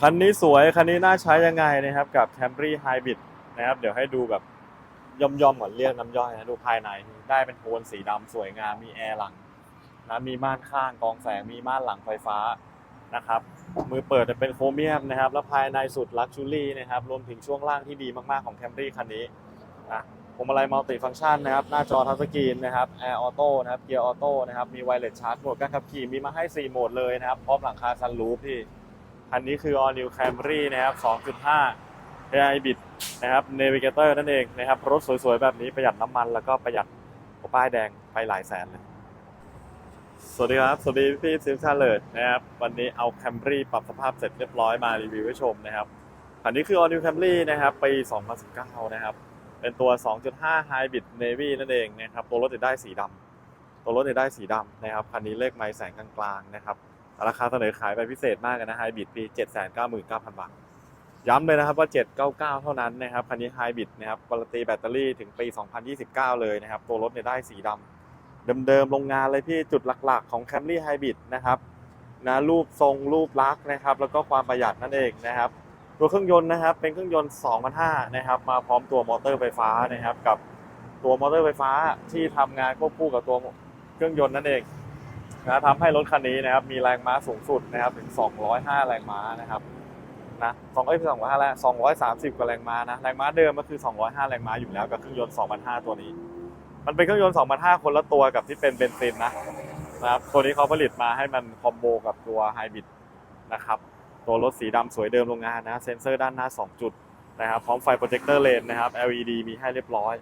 คันนี้สวย คันนี้น่าใช้ยังไงนะครับกับ Camry Hybrid นะครับ เดี๋ยวให้ดูแบบย่อมๆก่อนเรียกน้ำย่อยนะดูภายในได้เป็นโทนสีดำสวยงามมีแอร์หลังนะมีม่านข้างกองแสงมีม่านหลังไฟฟ้านะครับ มือเปิดจะเป็นโครเมียมนะครับ แล้วภายในสุดลักชูรี่นะครับ รวมถึงช่วงล่างที่ดีมากๆของ Camry คันนี้นะพวงมาลัยมัลติฟังก์ชันนะครับ หน้าจอทัชสกรีนนะครับแอร์ออโต้นะครับเกียร์ออโต้นะครับมีไวเลสชาร์จโหมดการขับขี่มีมาให้ 4 โหมดเลยนะครับพร้อมหลังคาซันรูฟที่ คันนี้คือ All New Camry นะครับ 2.5 AI Bit นะครับ Navigator นั่นเองนะครับ รถสวยๆ แบบนี้ประหยัดน้ำมันแล้วก็ประหยัดป้ายแดงไปหลายแสนเลย สวัสดีครับ สวัสดีพี่ซิลชาเลยนะครับ วันนี้เอา Camry ปรับสภาพเสร็จเรียบร้อยมารีวิวให้ชมนะครับคันนี้คือ All New Camry นะครับปี 2019 นะครับ เป็นตัว 2.5 Hybrid Navy นั่นเองนะครับ ตัวรถจะได้สีดำตัวรถจะได้สีดำนะครับ คันนี้เลขไมล์แสงกลางๆนะครับ ราคาเสนอขายไปพิเศษมากนะไฮบริดปี 799,000 บาท ย้ำเลยนะครับว่า 799 เท่านั้นนะครับ คันนี้ไฮบริดนะครับการันตีแบตเตอรี่ถึงปี 2029 เลยนะครับ ตัวรถเนี่ยได้สีดำเดิมๆโรงงานเลยพี่จุดหลักๆ ของ Camry Hybrid นะครับนะรูปทรงรูปลักษณ์นะครับ แล้วก็ความประหยัดนั่นเองนะครับ ตัวเครื่องยนต์นะครับ เป็นเครื่องยนต์2,500นะครับ มาพร้อมตัวมอเตอร์ไฟฟ้านะครับ กับตัวมอเตอร์ไฟฟ้าที่ทำงานควบคู่กับตัวเครื่องยนต์นั่นเอง นะทำให้รถคันนี้นะครับมีแรงม้าสูงสุดนะครับถึง 205 แรงม้านะครับนะสองเอ้ยสองร้อยห้าแล้ว230กว่าแรงม้านะ แรงม้าเดิมก็คือ205แรงม้าอยู่แล้วกับเครื่องยนต์2,500ตัวนี้ มันเป็นเครื่องยนต์2,500คนละตัวกับที่เป็นเบนซินนะนะครับ ตัวนี้เขาผลิตมาให้มันคอมโบกับตัวไฮบริดนะครับ ตัวรถสีดำสวยเดิมโรงงานนะ เซ็นเซอร์ด้านหน้า2จุดนะครับ พร้อมไฟโปรเจคเตอร์เลนนะครับ LED มีให้เรียบร้อย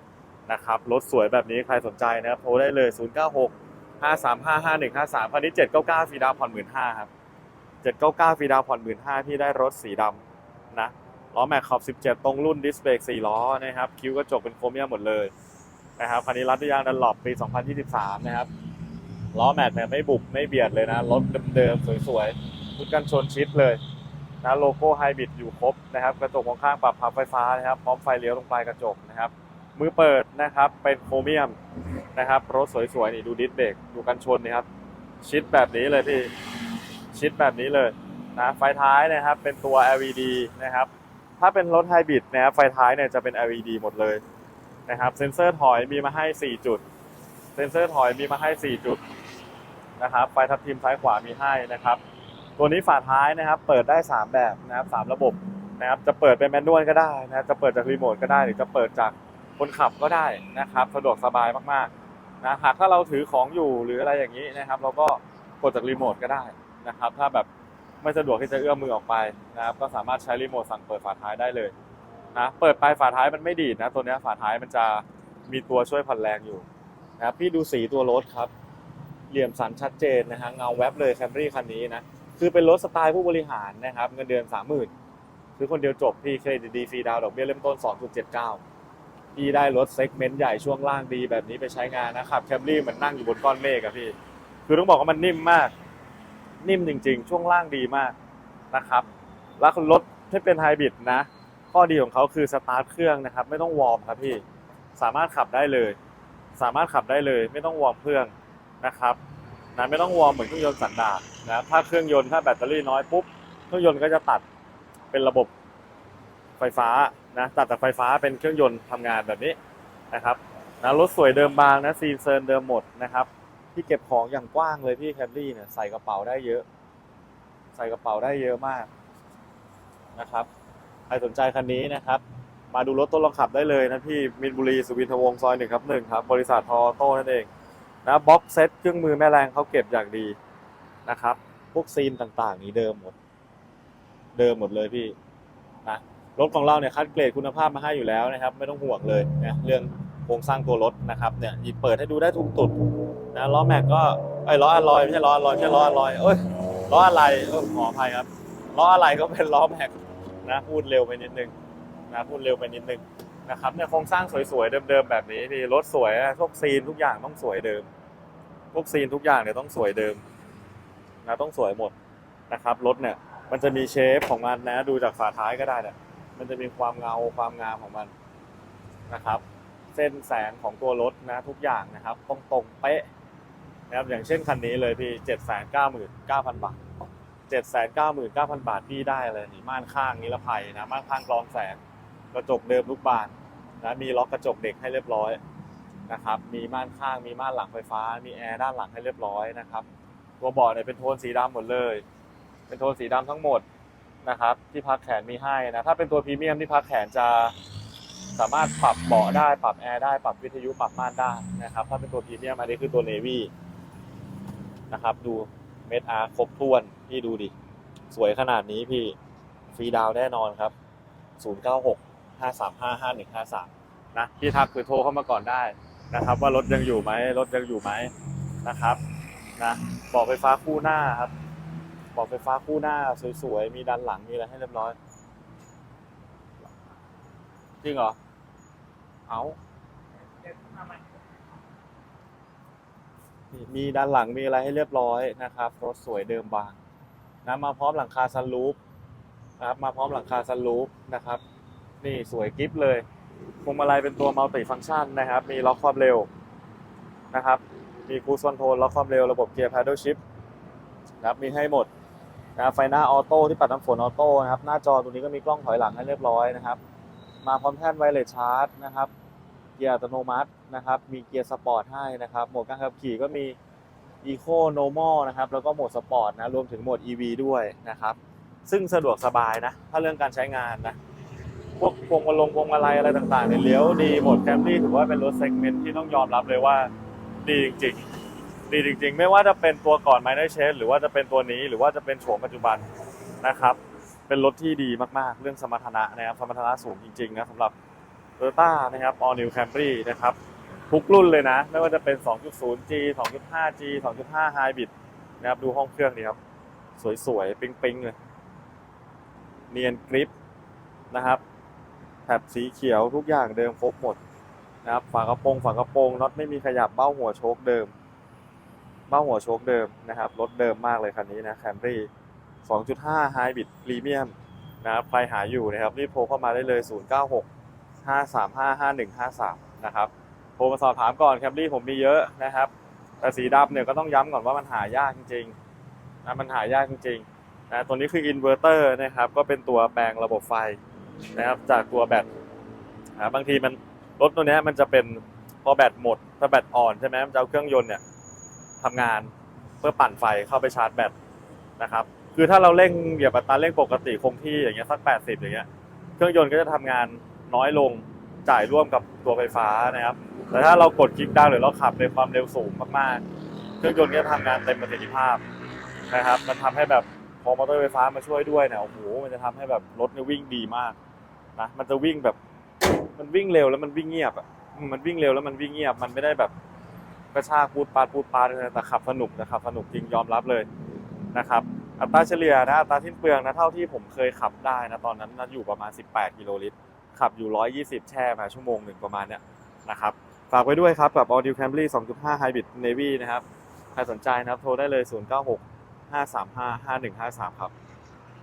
นะครับ รถสวยแบบนี้ใครสนใจนะครับ โทรได้เลย096ห้าสามห้าห้าหนึ่งห้าสามคันนี้เจ็ดเก้าเก้าฟรีดาวผ่อนหมื่นห้าครับเจ็ดเก้าเก้าฟรีดาวผ่อนหมื่นห้าพี่ได้รถสีดำนะล้อแม็กขอบสิบเจ็ดตรงรุ่นดิสเบรกสี่ล้อนะครับคิ้วกระจกเป็นโครเมียมหมดเลยนะครับคันนี้รัดด้วยยางดันหลบปี 2023 นะครับล้อแม็กเนี่ยไม่บุบไม่เบียดเลยนะรถเดิมๆสวยๆทุกกันชนชิดเลยนะโลโก้ไฮบริดอยู่ครบนะครับกระจกมองข้างปรับพับไฟฟ้านะครับพร้อมไฟเลี้ยวตรงปลายกระจกนะครับมือเปิดนะครับเป็นโครเมียม นะครับ รถสวยๆนี่ดูดิสเบรกดูกันชนนี่ครับ ชิดแบบนี้เลยพี่ ชิดแบบนี้เลยนะไฟท้ายนะครับ เป็นตัว LED นะครับ ถ้าเป็นรถไฮบริดนะครับไฟท้ายเนี่ยจะเป็น LED หมดเลยนะครับ เซ็นเซอร์ถอยมีมาให้ 4 จุด เซ็นเซอร์ถอยมีมาให้ 4 จุดนะครับไฟทับทิมซ้ายขวามีให้นะครับ ตัวนี้ฝาท้ายนะครับ เปิดได้ 3 แบบนะครับสามระบบนะครับ จะเปิดเป็นแมนนวลก็ได้นะครับจะเปิดจากรีโมทก็ได้หรือจะเปิดจากคนขับก็ได้นะครับ สะดวกสบายมากๆ นะหากถ้าเราถือของอยู่หรืออะไรอย่างนี้นะครับ เราก็กดจากรีโมทก็ได้นะครับ ถ้าแบบไม่สะดวกที่จะเอื้อมมือออกไปนะครับก็สามารถใช้รีโมทสั่งเปิดฝาท้ายได้เลยนะเปิดไปฝาท้ายมันไม่ดีดนะ ตัวนี้ฝาท้ายมันจะมีตัวช่วยผ่อนแรงอยู่นะครับพี่ดูสีตัวรถครับ เหลี่ยมสันชัดเจนนะฮะเงาแวบเลยแคมรี่คันนี้นะคือเป็นรถสไตล์ผู้บริหารนะครับ เงินเดือนสามหมื่นคือคนเดียวจบพี่เครดิตดีฟรีดาวดอกเบี้ยเริ่มต้น 2.79 พี่ได้รถเซกเมนต์ใหญ่ช่วงล่างดีแบบนี้ไปใช้งานนะครับแคมรี่เหมือนนั่งอยู่บนก้อนเมฆอะพี่ คือต้องบอกว่ามันนิ่มมาก นิ่มจริง ๆ ช่วงล่างดีมากนะครับ แล้วรถที่เป็นไฮบริดนะ ข้อดีของเขาคือสตาร์ทเครื่องนะครับ ไม่ต้องวอร์มครับพี่ สามารถขับได้เลย สามารถขับได้เลย ไม่ต้องวอร์มเครื่องนะครับนะไม่ต้องวอร์มเหมือนเครื่องยนต์สันดาปนะถ้าเครื่องยนต์ถ้าแบตเตอรี่น้อยปุ๊บเครื่องยนต์ก็จะตัดเป็นระบบไฟฟ้า นะตัดจากไฟฟ้าเป็นเครื่องยนต์ทำงานแบบนี้นะครับนะรถสวยเดิมบางนะซีนเซิร์นเดิมหมดนะครับที่เก็บของอย่างกว้างเลยพี่แคมรี่เนี่ยใส่กระเป๋าได้เยอะ ใส่กระเป๋าได้เยอะมากนะครับใครสนใจคันนี้นะครับ มาดูรถต้นลองขับได้เลยนะพี่มินบุรีสุวินทวงศซอยหนึ่งครับหนึ่งครับ บริษัททอโต้นั่นเองนะบ็อกเซตเครื่องมือแม่แรงเขาเก็บอย่างดีนะครับ พวกซีนต่างๆ นี้เดิมหมด เดิมหมดเลยพี่นะ รถของเราเนี่ยคัดเกรดคุณภาพมาให้อยู่แล้วนะครับ ไม่ต้องห่วงเลยนะเรื่องโครงสร้างตัวรถนะครับเนี่ยหยิบเปิดให้ดูได้ทุกตุดนะล้อแม็กก็ไอ้ล้ออะลอยไม่ใช่ล้ออะลอยไม่ใช่ล้ออะลอยเอ้ยล้ออะไรเออขออภัยครับล้ออะไรก็เป็นล้อแม็กนะพูดเร็วไปนิดนึงนะพูดเร็วไปนิดนึงนะครับเนี่ยโครงสร้างสวยๆเดิมๆแบบนี้ดีรถสวยอะพวกซีนทุกอย่างต้องสวยเดิมพวกซีนทุกอย่างเนี่ยต้องสวยเดิมนะต้องสวยหมดนะครับรถเนี่ยมันจะมีเชฟของมันนะดูจากฝาท้ายก็ได้เนี่ย มันจะมีความเงาความงามของมันนะครับ เส้นแสงของตัวรถนะทุกอย่างนะครับตรงตรงเป๊ะนะครับอย่างเช่นคันนี้เลยพี่เจ็ดแสนเก้าหมื่นเก้าพันบาท799,000บาทพี่ได้เลยนี่ม่านข้างนิรภัยนะม่านข้างกรองแสงกระจกเดิมลูกบานนะมีล็อกกระจกเด็กให้เรียบร้อยนะครับ มีม่านข้างมีม่านหลังไฟฟ้า มีแอร์ด้านหลังให้เรียบร้อยนะครับ ตัวเบาะเนี่ยเป็นโทนสีดำหมดเลย เป็นโทนสีดำทั้งหมด นะครับ ที่พักแขนมีให้นะถ้าเป็นตัวพรีเมียมที่พักแขนจะสามารถปรับเบาะได้ปรับแอร์ได้ปรับวิทยุปรับม่านได้นะครับถ้าเป็นตัวพรีเมียมอันนี้คือตัวเนวี่นะครับดูเม็ดอาร์ครบถ้วนพี่ดูดิ สวยขนาดนี้พี่ฟรีดาวแน่นอนครับ 096 535 5153 นะพี่ทักคือโทรเข้ามาก่อนได้นะครับ ว่ารถยังอยู่ไหมรถยังอยู่ไหมนะครับนะบอกไฟฟ้าคู่หน้าครับ บอกไฟฟ้าคู่หน้าสวยๆ มีดันหลัง มีอะไรให้เรียบร้อย จริงเหรอ เอามีด้านหลังมีอะไรให้เรียบร้อยนะครับ รถสวยเดิมบางนะมาพร้อมหลังคาซันรูฟนะครับ มาพร้อมหลังคาซันรูฟนะครับ นี่สวยกิฟเลยพวงมาลัยเป็นตัวมัลติฟัง c t ชันนะครับ มีล็อกความเร็วนะครับ มีคู e คอนโทรลล็อกความเร็วระบบเกียร์ paddle shift นะครับมีให้หมด นะไฟหน้าออโต้ที่ปัดน้ำฝนออโต้นะครับ หน้าจอตัวนี้ก็มีกล้องถอยหลังให้เรียบร้อยนะครับ มาพร้อมแท่นไวเลสชาร์จนะครับ เกียร์อัตโนมัตินะครับ มีเกียร์สปอร์ตให้นะครับ โหมดการขับขี่ก็มี Eco Normal นะครับ แล้วก็โหมดสปอร์ตนะ รวมถึงโหมด EV ด้วยนะครับ ซึ่งสะดวกสบายนะ ถ้าเรื่องการใช้งานนะ พวกพวงมาลงพวงมาลัยอะไรต่างๆเนี่ยเลี้ยวดีหมดแคมรี่ถือว่าเป็นรถเซกเมนต์ที่ต้องยอมรับเลยว่าดีจริงๆ ดีจริง ๆ ไม่ว่าจะเป็นตัวก่อนไมเนอร์เชหรือว่าจะเป็นตัวนี้หรือว่าจะเป็นโฉมปัจจุบันนะครับ เป็นรถที่ดีมากๆ เรื่องสมรรถนะนะครับสมรรถนะสูงจริงๆนะสำหรับ t o y ต้านะครับ All New Camry นะครับ ทุกรุ่นเลยนะ ไม่ว่าจะเป็น 2.0G 2.5G 2.5 Hybrid นะครับ ดูห้องเครื่องนี่ครับ สวยๆ ปิ๊งๆ เลย เนียนกริปนะครับแถบสีเขียวทุกอย่างเดิมครบหมดนะครับ ฝากระโปรงฝากระโปรงน็อตไม่มีขยับเบ้าหัวโชคเดิมาหัวโชคเดิมนะครับ รถเดิมมากเลยคันนี้นะ Camry 2.5 Hybrid Premium นะครับใครหาอยู่นะครับ รีบโทรเข้ามาได้เลย 096 535 5153 นะครับ โทรมาสอบถามก่อนแคมรี่ผมมีเยอะนะครับ แต่สีดำเนี่ยก็ต้องย้ำก่อนว่ามันหายากจริงๆนะมันหายากจริงๆนะตัวนี้คืออินเวอร์เตอร์นะครับ ก็เป็นตัวแปลงระบบไฟนะครับ จากตัวแบตนะบางทีมันรถตัวนี้มันจะเป็นพอแบตหมดถ้าแบตอ่อนใช่ไหมมันจะเอาเครื่องยนต์เนี่ย ทำงานเพื่อปั่นไฟเข้าไปชาร์จแบตนะครับ คือถ้าเราเร่งเหยียบอัตราเร่งปกติคงที่อย่างเงี้ยสัก 80 อย่างเงี้ยเครื่องยนต์ก็จะทำงานน้อยลงจ่ายร่วมกับตัวไฟฟ้านะครับ แต่ถ้าเรากดคลิกดาวน์หรือเราขับในความเร็วสูงมากๆ เครื่องยนต์ก็จะทำงานเต็มประสิทธิภาพนะครับ มันทำให้แบบพอมอเตอร์ไฟฟ้ามาช่วยด้วยเนี่ยโอ้โหมันจะทำให้แบบรถเนี่ยวิ่งดีมากนะมันจะวิ่งแบบ มันวิ่งเร็วแล้วมันวิ่งเงียบอะอืมมันวิ่งเร็วแล้วมันวิ่งเงียบมันไม่ได้แบบ กระชากปูดปาดปูดปาดเลยแต่ขับสนุกนะครับสนุกจริงยอมรับเลยนะครับอัตราเฉลี่ยนะอัตราทิ้นเปลืองนะเท่าที่ผมเคยขับได้นะตอนนั้นนะอยู่ประมาณ 18 กิโลลิตร ขับอยู่ 120 แช่มาชั่วโมงหนึ่งประมาณเนี้ยนะครับฝากไว้ด้วยครับ กับ All New Camry 2.5 Hybrid Navy นะครับ ใครสนใจนะครับ โทรได้เลย 096 535 5153 ครับ